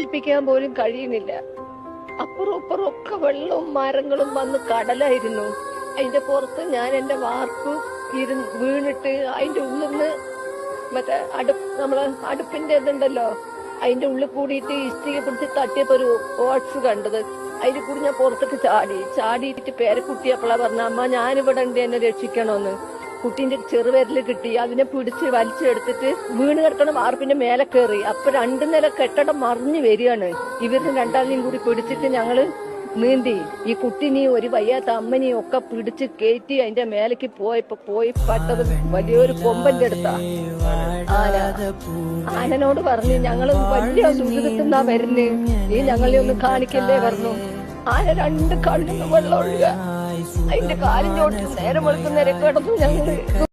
ഏൽപ്പിക്കാൻ പോലും കഴിയുന്നില്ല. അപ്പുറം ഇപ്പുറം ഒക്കെ വെള്ളവും മരങ്ങളും വന്ന് കടലായിരുന്നു. അതിന്റെ പുറത്ത് ഞാൻ എന്റെ വാർപ്പ് ഇരുന്ന് വീണിട്ട് അതിന്റെ ഉള്ളിൽ നിന്ന് മറ്റേ അടുപ്പ് നമ്മൾ അടുപ്പിന്റെ ഇതുണ്ടല്ലോ അതിന്റെ ഉള്ളിൽ കൂടിയിട്ട് ഇഷ്ടിക പിടിച്ച് തട്ടിയപ്പോ ഒരു ഓട്സ് കണ്ടത്. അതിൽ കൂടി ഞാൻ പുറത്തേക്ക് ചാടി. ചാടിയിട്ട് പേരക്കുട്ടിയപ്പോഴാ പറഞ്ഞ അമ്മ ഞാനിവിടെ ഉണ്ട് എന്നെ രക്ഷിക്കണോന്ന് കുട്ടീന്റെ ചെറുവിരൽ കിട്ടി. അതിനെ പിടിച്ച് വലിച്ചെടുത്തിട്ട് വീണ് കിടക്കണ വാർപ്പിന്റെ മേലെ കയറി. അപ്പൊ രണ്ടു നില കെട്ടടം മറിഞ്ഞു വരികയാണ്. ഇവരുടെ രണ്ടാളിനെയും കൂടി പിടിച്ചിട്ട് ഞങ്ങൾ നീന്തി. ഈ കുട്ടിനെയും ഒരു വയ്യാത്ത അമ്മനെയും ഒക്കെ പിടിച്ച് കയറ്റി അതിന്റെ മേലേക്ക് പോയപ്പോ പോയി പട്ടത് വലിയൊരു കൊമ്പന്റെ അടുത്താ. ആന. ആനനോട് പറഞ്ഞു ഞങ്ങൾ വലിയ ദുരിതത്തിന്നാ വരുന്നേ. നീ ഞങ്ങളെ ഒന്ന് കാണിക്കല്ലേ? പറഞ്ഞു. ആന രണ്ട് കണ്ണിന് വെള്ളം ഒഴുക അതിന്റെ കാലിന്റെ ഓട്ടത്തിൽ നേരം വെളുക്കുന്നേരെ കിടന്നു ഞങ്ങൾ.